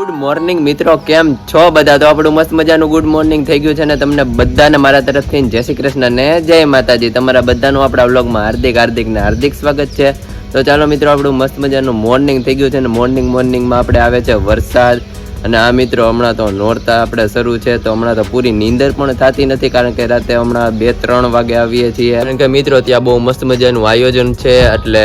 Good morning મિત્રો, કેમ છો બધા? તો આપણું મસ્ત મજાનું ગુડ મોર્નિંગ થઈ ગયું છે ને તમને બધાને મારા તરફથી જય શ્રી કૃષ્ણ ને જય માતાજી. તમારા બધાનું આપણા વ્લોગમાં હાર્દિક હાર્દિક ને હાર્દિક સ્વાગત છે. તો ચાલો મિત્રો, આપણું મસ્ત મજાનું મોર્નિંગ થઈ ગયું છે ને મોર્નિંગ મોર્નિંગમાં આપણે આવે છે વરસાદ. અને આ મિત્રો હમણાં તો નોરતા આપણે શરૂ છે, તો હમણાં તો પૂરી નીંદર પણ થતી નથી, કારણ કે રાતે હમણાં બે, ત્રણ વાગે આવીએ છીએ. કારણ કે મિત્રો, ત્યાં બહુ મસ્ત મજાનું આયોજન છે, એટલે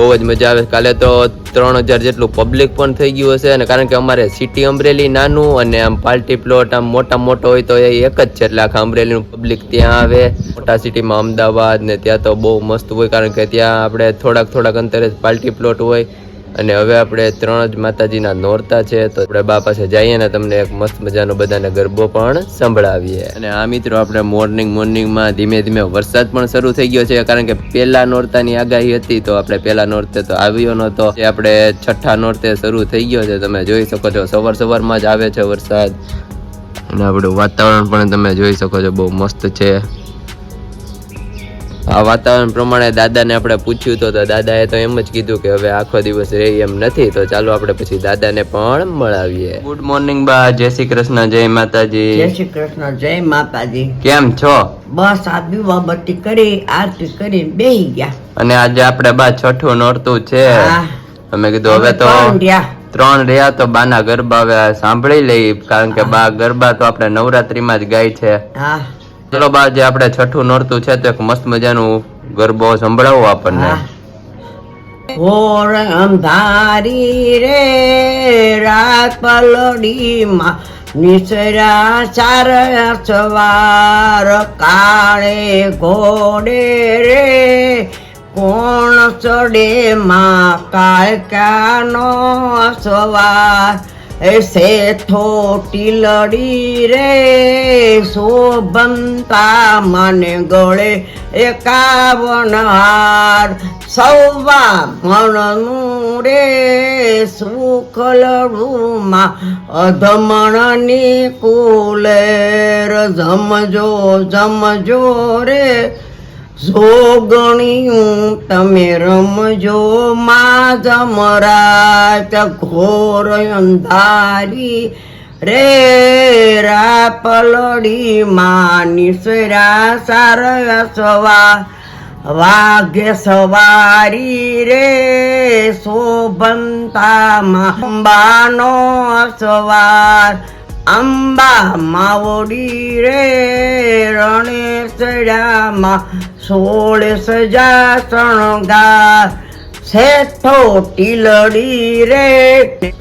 બહુ જ મજા આવે. કાલે તો ત્રણ હજાર જેટલું પબ્લિક પણ થઈ ગયું હશે અને કારણ કે અમારે સિટી અમરેલી નાનું અને આમ પાર્ટી પ્લોટ આમ મોટા મોટો હોય તો એ એક જ છે. એટલે આખા અમરેલીનું પબ્લિક ત્યાં આવે. મોટા સિટીમાં અમદાવાદ ને ત્યાં તો બહુ મસ્ત હોય કારણ કે ત્યાં આપણે થોડાક થોડાક અંતરે જ પાર્ટી પ્લોટ હોય. અને હવે આપણે ત્રણ જ માતાજીના નોરતા છે, તો આપણે બા પાસે જઈએ ને તમને એક મસ્ત મજાનો બધાને ગરબો પણ સંભળાવીએ. અને આ મિત્રો આપણે મોર્નિંગ મોર્નિંગમાં ધીમે ધીમે વરસાદ પણ શરૂ થઈ ગયો છે, કારણ કે પહેલા નોરતાની આગાહી હતી, તો આપણે પહેલા નોરતે તો આવ્યો નહોતો. જે આપણે છઠ્ઠા નોરતે શરૂ થઈ ગયો છે, તમે જોઈ શકો છો, સવાર સવારમાં જ આવે છે વરસાદ. અને આપણું વાતાવરણ પણ તમે જોઈ શકો છો, બહુ મસ્ત છે. આ વાતાવરણ પ્રમાણે દાદાને આપણે પૂછ્યું તો તો દાદાએ તો એમ જ કીધું કે હવે આખો દિવસ રહે એમ નથી તો ચાલો આપણે પછી દાદાને પણ મળાવીએ. ગુડ મોર્નિંગ બા. જય શ્રી કૃષ્ણ જય જય શ્રી કૃષ્ણ જય માતાજી. કેમ છો? બસ આબી બાબતી કરી આરતી કરી બેહી ગયા. અને આજે આપણે બા છઠ્ઠું નોરતું છે. અમે કીધું હવે તો ત્રણ રહ્યા. તો બાના ગરબા હવે સાંભળી લઈ કારણ કે બા ગરબા તો આપણે નવરાત્રીમાં જ ગાય છે. હા. ચલો બા, જે આપણે છઠ્ઠું નોરતું છે તો એક મસ્ત મજાનું ગરબો સંભળાવો આપણને. ઓર અંધારી રે, રાત પલડીમાં નિસરા ચાર સવાર કાળે ઘોડે રે, કોણ ચડે માં, કાળકાનો સવાર શેઠો ટીલડી રે શોભંતા મને ગળે એકાવન હાર. સૌવા મણનું રે સુખલડુમાં અધમણની કુલેર. જમજો જમજો રે જોગણિયું તમે રમજો માં જમરાત ઘોર અંધારી, રે રાપલડી માં નિસરા સાર સવા, વાઘે સવારી રે શોભંતામાં અંબાનો સવાર અંબા માવડી રે રણે સડામાં સોળ સજા શણગાર. શેઠો ટીલડી રે.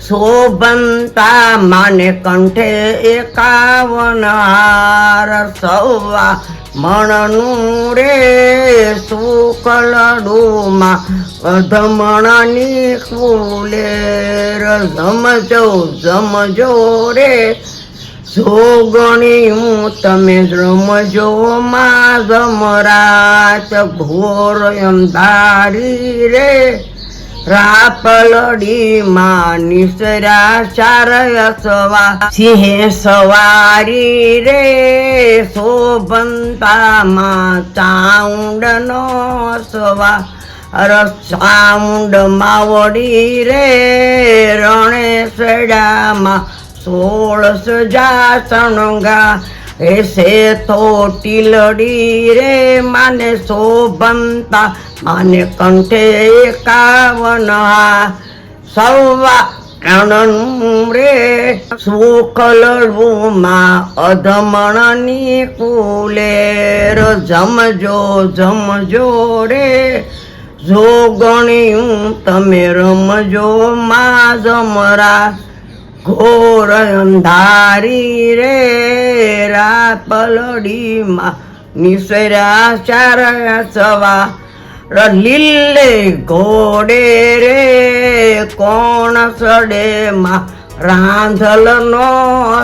શોભંતા માને કંઠે એકાવન હાર સવા મણનું રે. સુકલડુમાં અધમણની કુલેર જમજો જમજો રે. જોગણિયું તમે રમજો માં જમરાત એમ ધારી રે. રાપલડી માં નિસરા ચાર સવા સિંહે સવારી રે. શોભંતામાં ચાઉંડ નો સવા રસાઉંડ માવડી રે. રણે સડામાં સોળ સજા સણગા એસે તોટી લડી રે, માને શોભનતા, માને કંઠે એકાવન હાર. સવા કણનું રે સુખલડુમાં અધમણની કુલેર, જમજો જમજો રે જોગણિયું તમે રમજો, માં જમરા ઘોર અંધારી રે રાપલડીમાં નિસરા ચાર સવા લીલે ઘોડે રે કોણ સડે માં રાંધલ નો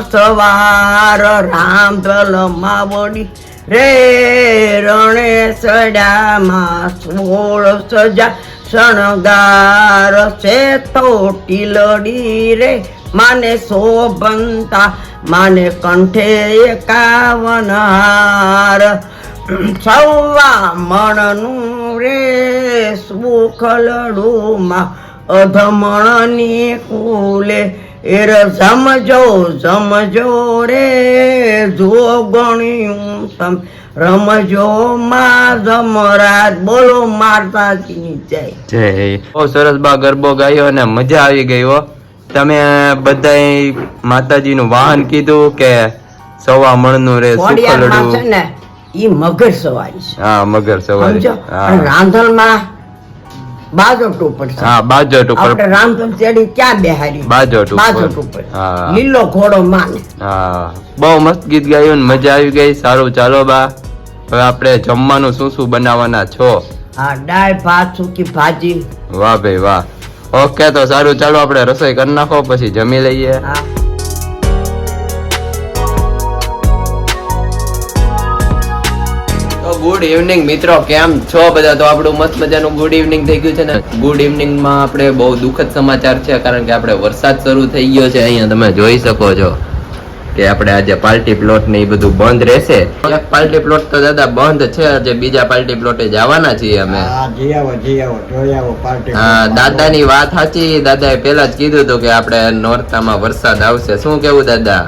સવાર રાંધલ માવડી રે રણે સડામાં સોળ સજા શણગાર છે તો ટીલડી રે. માને શોભનતા, માને કંઠે એકાવન હાર સૌવા મણનું રે, સુખ લડુમાં અધમણની કુલે. એર સમજો સમજો રે જો ગણ્યું સમ રમજો માં જમરાત બોલો માતાજીની જય. જય. બહુ સરસ બા ગરબો ગાયો અને મજા આવી ગઈ હો. તમે બધાય માતાજીનું વાહન કીધું કે સવા મણનું રે ખોડિયારમાં સુખલડું ઈ મગર સવારી છે. હા મગર સવારી. રાંધણમાં બાજોટ ઉપર હા બાજોટ ઉપર. આપણે ચડી ક્યાં બેહારી બાજોટ બાજોટ ઉપર. ઉપર હા. લીલો ઘોડો માને. હા. બહુ મસ્ત ગીત ગાયું ને મજા આવી ગઈ. સારું ચાલો બા. હવે આપણે જમવાનું શું શું બનાવવાના છો? હા દાળ ભાત સૂકી ભાજી. વાહ ભાઈ વાહ. ઓકે તો સારું. ચાલો આપણે રસોઈ કરી નાખો પછી જમી લઈએ. હા. ગુડ ઇવનિંગ મિત્રો. કેમ છો બધા? તો આપણું મસ્ત મજાનું ગુડ ઇવનિંગ થઈ ગયું છે ને. ગુડ ઇવનિંગમાં આપણે બહુ દુઃખદ સમાચાર છે, કારણ કે આપણે વરસાદ શરૂ થઈ ગયો છે. અહીંયા તમે જોઈ શકો છો. કે આપણે આજે પાર્ટી પ્લોટ ને એ બધું બંધ રહેશે. એક પાર્ટી પ્લોટ તો દાદા બંધ છે આજે બીજા પાર્ટી પ્લોટે જવાના છીએ અમે. હા દાદાની વાત સાચી. દાદાએ પેલા જ કીધું હતું કે આપણે નોરતામાં વરસાદ આવશે. શું કેવું દાદા?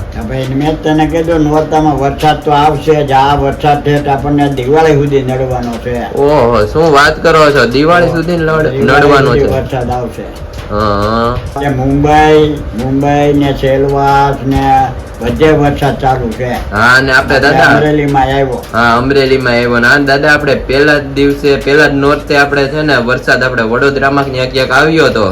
મેં તને કીધું નોરતામાં વરસાદ તો આવશે જ. આ વરસાદ છે આપણને દિવાળી સુધી નડવાનો છે. ઓહો શું વાત કરો છો? દિવાળી સુધી નડવાનો છે. વરસાદ આવશે. હા જે મુંબઈ મુંબઈ ને સેલવાસ ને બધે વરસાદ ચાલુ છે. હા ને આપણે દાદા અમરેલીમાં આવ્યો. હા અમરેલીમાં આવ્યો ને. દાદા આપણે પેલા જ દિવસે પેલા જ નોરતે આપણે છે ને વરસાદ આપણે વડોદરામાં ક્યાંક ક્યાંક આવ્યો હતો.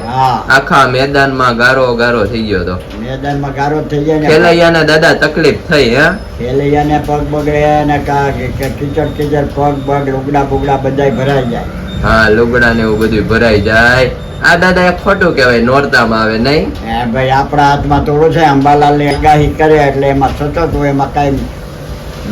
આખા મેદાનમાં ગારો ગારો થઈ ગયો હતો. મેદાનમાં ગારો થઈ ને. ખેલૈયાને દાદા તકલીફ થઈ હે? ખેલૈયાને પગ બગડે ને કીચડ કીચડ પગ પગ લુગડા બુગડા બધા ભરાઈ જાય. હા લુગડા ને એવું બધું ભરાઈ જાય. આ દાદા એક ખોટું કહેવાય નોરતામાં આવે નહીં. ભાઈ આપણા હાથમાં થોડું છે અંબાલાલની આગાહી કરે એટલે એમાં સતત હોય એમાં કઈ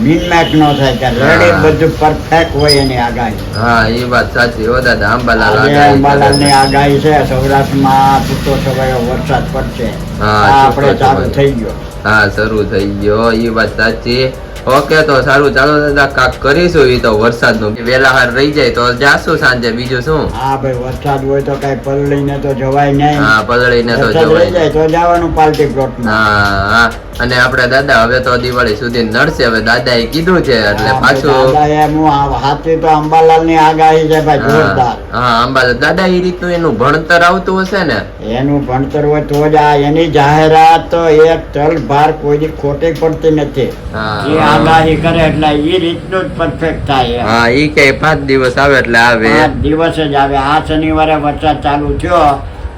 મિનમેટ ન થાય કે રેડી બધું પરફેક્ટ હોય એની આગાહી. હા એ વાત સાચી. હો દાદા આંબાલાલ અંબાલાલની આગાહી છે. સૌરાષ્ટ્રમાં છૂટો છવાયો વરસાદ પડશે. હા, આપણે ચાલુ થઈ ગયો. હા શરૂ થઈ ગયો. એ વાત સાચી. ઓકે તો સારું. ચાલો દાદા કાક કરીશું એ તો વરસાદનું વેલા હાર રહી જાય તો જાશું સાંજે. બીજું શું? હા ભાઈ વરસાદ હોય તો કઈ પલળીને તો જવાય નહીં. હા પલળીને તો જવાય. તો જવાનું પાલટી પ્લોટ હા હા. અને આપણે દાદા હવે તો દિવાળી સુધી નડશે. હવે દાદા એ કીધું છે એટલે પાછું દાદા એમ હું આ- સાચી તો અંબાલાલની આગાહી છે ભાઈ હા જોરદાર. હા અંબા દાદા એ રીતનું એનું ભણતર આવતું હશે ને? એનું ભણતર હોય તો જ આ એની જાહેરાત તો એક તલ ભાર કોઈ ખોટી પડતી નથી. હા. આગાહી કરે એટલે એ રીતનું જ પરફેક્ટ થાય હા એ કે પાંચ દિવસ આવે એટલે આવે. પાંચ દિવસ જ આવે. આ શનિવારે વરસાદ ચાલુ થયો.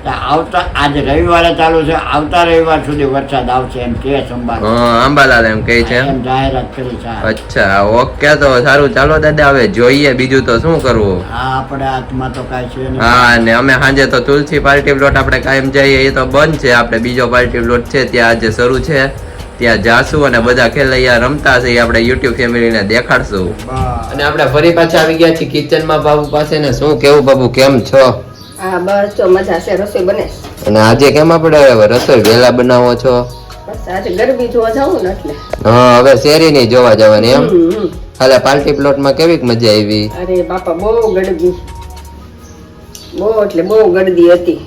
તો આવતા આજ રવિવારે ચાલુ છે આવતા રવિવાર સુધી વરસાદ આવશે એમ કે સંભાળ અંબાલાલ. એમ કહે છે. એમ જાહેરાત કરી છે. અચ્છા ઓકે તો સારું. ચાલો દાદા હવે જોઈએ બીજું તો શું કરવું? આ આપણે હાથમાં તો કાંઈ છે નહીં. હા ને અમે સાંજે તો તુલસી પાર્ટી પ્લોટ આપણે કાયમ જઈએ. એ તો બંધ છે. આપણે બીજો પાર્ટી પ્લોટ છે. ત્યાં આજે શરૂ છે. ત્યાં જાશું અને બધા ખેલૈયા રમતા છે આપણે યુટ્યુબ ફેમિલીને દેખાડશું. અને આપણે ફરી પાછા આવી ગયા છીએ કિચનમાં બાબુ પાસે ને શું કેવું બાબુ કેમ છો? હા બસ જો મજા છે રસોઈ બને અને આજે કેમ આપણે હવે? રસોઈ વેલા બનાવો છો? બસ આજે ગરબી જોવા જાવું ને એટલે. હા હવે શેરીની જોવા જવાની એમ. હાલે પાર્ટી પ્લોટમાં કેવીક મજા આવી? અરે બાપા બહુ ગરબી બહુ એટલે બહુ ગરદી હતી.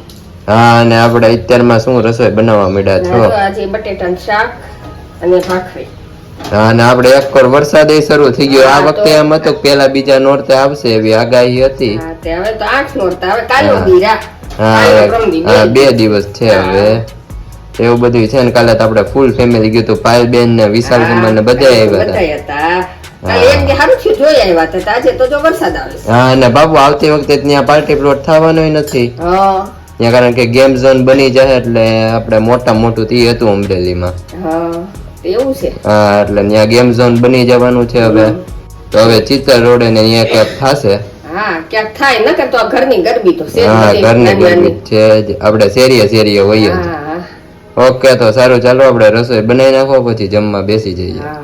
હા અને આપણે અત્યારમાં શું રસોઈ બનાવવા માંડ્યા છો? આજે બટેટાનું શાક અને ભાખરી. હા અને આપણે એક કોર વરસાદ શરૂ થઈ ગયો. આ વખતે એમ હતો પેલા બીજા નોરતે આવશે એવી આગાહી હતી. હવે તો આઠ નોરતે હવે કાલે બે દિવસ છે હવે. એવું બધું છે ને કાલે તો આપણે ફૂલ ફેમિલી ગયું હતું પાયલબેન ને વિશાલ કુમાર ને બધા આવ્યા હતા. હા. અને બાબુ આવતી વખતે ત્યાં પાર્ટી પ્લોટ થવાનો નથી. ત્યાં કારણ કે ગેમ ઝોન બની જાય એટલે આપણે મોટા મોટું તી હતું અમરેલીમાં. એવું છે? હા એટલે ત્યાં ગેમ ઝોન બની જવાનું છે હવે. તો હવે ચિત્તર રોડે ને અહીંયા ક્યાંક થશે. હા ક્યાંક થાય નકર તો ઘરની ગરબી તો છે જ હા ઘરની નાની છે જ. આપણે શેરીએ શેરીએ હોઈએ. ઓકે તો સારું ચાલો આપણે રસોઈ બનાવી નાખો પછી જમવા બેસી જઈએ. હા.